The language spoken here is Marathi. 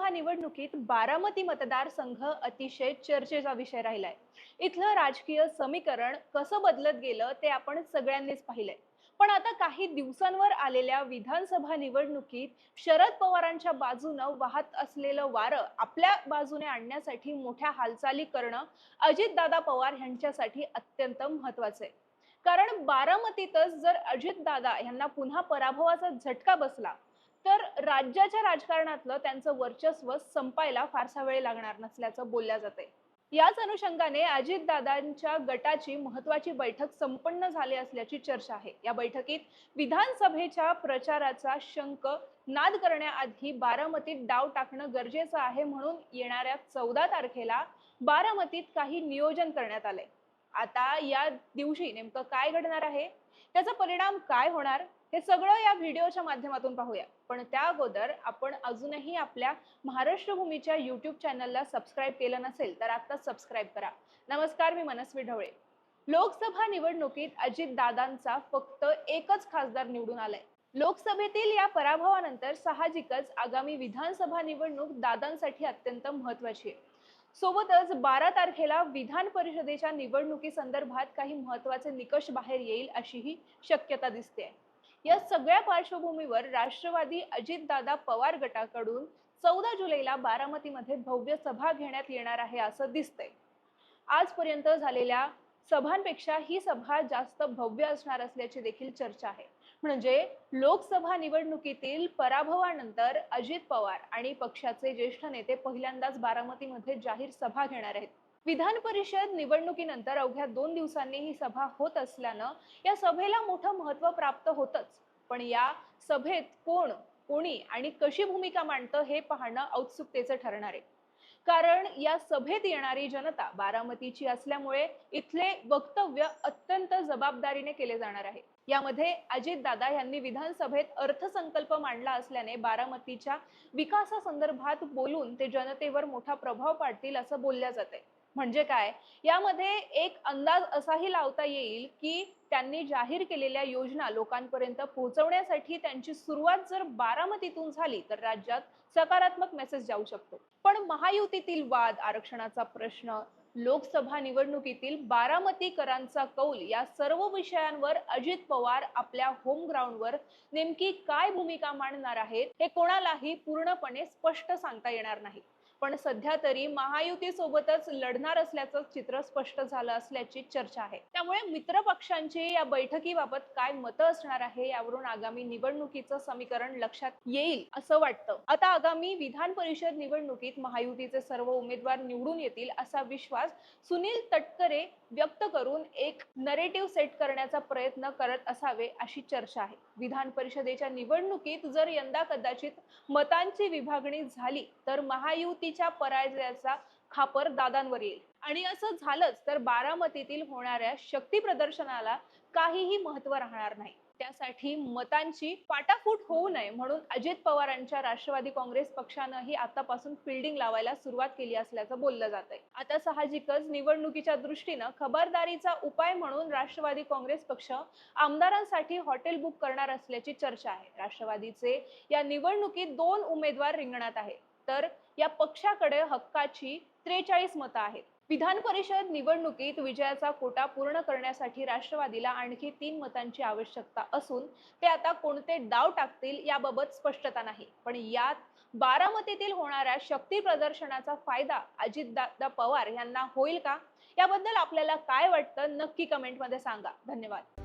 लोकसभा निवडणुकीत बारामती मतदारसंघ अतिशय चर्चेचा विषय राहिलाय. इथलं राजकीय समीकरण कसं बदलत गेलं ते आपण सगळ्यांनीच पाहिलंय. पण आता काही दिवसांवर आलेल्या विधानसभा निवडणुकीत शरद पवारांच्या बाजूनं वाहत असलेलं वारं आपल्या बाजूने आणण्यासाठी मोठ्या हालचाली करणं अजितदादा पवार यांच्यासाठी अत्यंत महत्वाचं आहे. कारण बारामतीतच जर अजितदादा यांना पुन्हा पराभवाचा झटका बसला तर राज्याच्या राजकारणातलं त्यांचं वर्चस्व संपायला फारसा वेळ लागणार नसल्याचं बोलल्या जाते याच अनुषंगाने अजितदादांच्या गटाची महत्वाची बैठक संपन्न झाली असल्याची चर्चा आहे. या बैठकीत विधानसभेच्या प्रचाराचा शंक नाद करण्याआधी बारामतीत डाव टाकणं गरजेचं आहे म्हणून येणाऱ्या चौदा तारखेला बारामतीत काही नियोजन करण्यात आलंय. आता या दिवशी नेमकं काय घडणार आहे? त्याचा परिणाम काय होणार? हे सगळं या व्हिडिओच्या माध्यमातून पाहूया. पण त्या अगोदर आपण अजूनही आपल्या महाराष्ट्र भूमीच्या युट्यूब चॅनलला सबस्क्राईब केलं नसेल तर आता सबस्क्राईब करा. नमस्कार मी मनस्वी ढवळे लोकसभा निवडणुकीत अजित दादांचा फक्त एकच खासदार निवडून आलाय. लोकसभेतील या पराभवानंतर साहजिकच आगामी विधानसभा निवडणूक दादांसाठी अत्यंत महत्वाची आहे. सोबतच बारा तारखेला विधान परिषदेच्या निवडणुकी संदर्भात काही महत्त्वाचे निकष बाहेर येईल अशीही शक्यता दिसते या सगळ्या पार्श्वभूमीवर राष्ट्रवादी अजितदादा पवार गटाकडून चौदा जुलैला बारामतीमध्ये भव्य सभा घेण्यात येणार आहे असं दिसतंय. आजपर्यंत झालेल्या सभांपेक्षा ही सभा जास्त भव्य असणार असल्याची देखील चर्चा आहे. म्हणजे लोकसभा निवडणुकीतील पराभवानंतर अजित पवार आणि पक्षाचे ज्येष्ठ नेते पहिल्यांदाच बारामतीमध्ये जाहीर सभा घेणार आहेत. विधान परिषद निवडणुकीनंतर अवघ्या दोन दिवसांनी ही सभा होत असल्यानं या सभेला मोठं महत्त्व प्राप्त होतच. पण या सभेत कोण कोणी आणि कशी भूमिका मांडतं हे पाहणं औत्सुकतेचं ठरणार आहे. कारण या सभेत येणारी जनता बारामतीची असल्यामुळे इथले वक्तव्य अत्यंत जबाबदारीने केले जाणार आहे. यामध्ये अजितदादा यांनी विधानसभेत अर्थसंकल्प मांडला असल्याने बारामतीच्या विकासासंदर्भात बोलून ते जनतेवर मोठा प्रभाव पाडतील असं बोलल्या जाते म्हणजे काय? यामध्ये एक अंदाज असाही लावता येईल की त्यांनी जाहीर केलेल्या योजना लोकांपर्यंत पोहोचवण्यासाठी त्यांची सुरुवात जर बारामतीतून झाली तर राज्यात सकारात्मक मेसेज जाऊ शकतो. पण महायुतीतील वाद आरक्षणाचा प्रश्न लोकसभा निवडणुकीतील बारामतीकरांचा कौल या सर्व विषयांवर अजित पवार आपल्या होम ग्राउंडवर नेमकी काय भूमिका मांडणार आहेत हे कोणालाही पूर्णपणे स्पष्ट सांगता येणार नाही. पण सध्या तरी महायुतीसोबतच लढणार असल्याचं चित्र स्पष्ट झालं असल्याची चर्चा आहे. त्यामुळे मित्र पक्षांची या बैठकीबाबत काय मतं असणार आहे यावरून आगामी निवडणुकीचं समीकरण लक्षात येईल असं वाटतं. आता आगामी विधान परिषद निवडणुकीत महायुतीचे सर्व उमेदवार निवडून येतील असा विश्वास सुनील तटकरे व्यक्त करून एक नरेटिव्ह सेट करण्याचा प्रयत्न करत असावे अशी चर्चा आहे. विधान परिषदेच्या निवडणुकीत जर यंदा कदाचित मतांची विभागणी झाली तर महायुती महायुतीच्या पराजयाचा खापर दादांवर येईल. आणि असं झालंच तर बारामतीतील होणाऱ्या शक्ती प्रदर्शनाला काहीही महत्त्व राहणार नाही. त्यासाठी मतांची फाटाफूट होऊ नये म्हणून अजित पवारांच्या राष्ट्रवादी काँग्रेस पक्षानंही आतापासून फिल्डिंग लावायला सुरुवात केली असल्याचं बोललं जात आहे आता साहजिकच निवडणुकीच्या दृष्टीनं खबरदारीचा उपाय म्हणून राष्ट्रवादी काँग्रेस पक्ष आमदारांसाठी हॉटेल बुक करणार असल्याची चर्चा आहे. राष्ट्रवादीचे या निवडणुकीत दोन उमेदवार रिंगणात आहे तर या पक्षाकडे हक्काची त्रेचाळीस मतं आहेत. विधान परिषद निवडणुकीत विजयाचा कोटा पूर्ण करण्यासाठी राष्ट्रवादीला आणखी तीन मतांची आवश्यकता असून ते आता कोणते डाव टाकतील याबाबत स्पष्टता नाही. पण यात बारामतीतील होणाऱ्या शक्ती प्रदर्शनाचा फायदा अजितदादा पवार यांना होईल का? याबद्दल आपल्याला काय वाटतं? नक्की कमेंटमध्ये सांगा. धन्यवाद.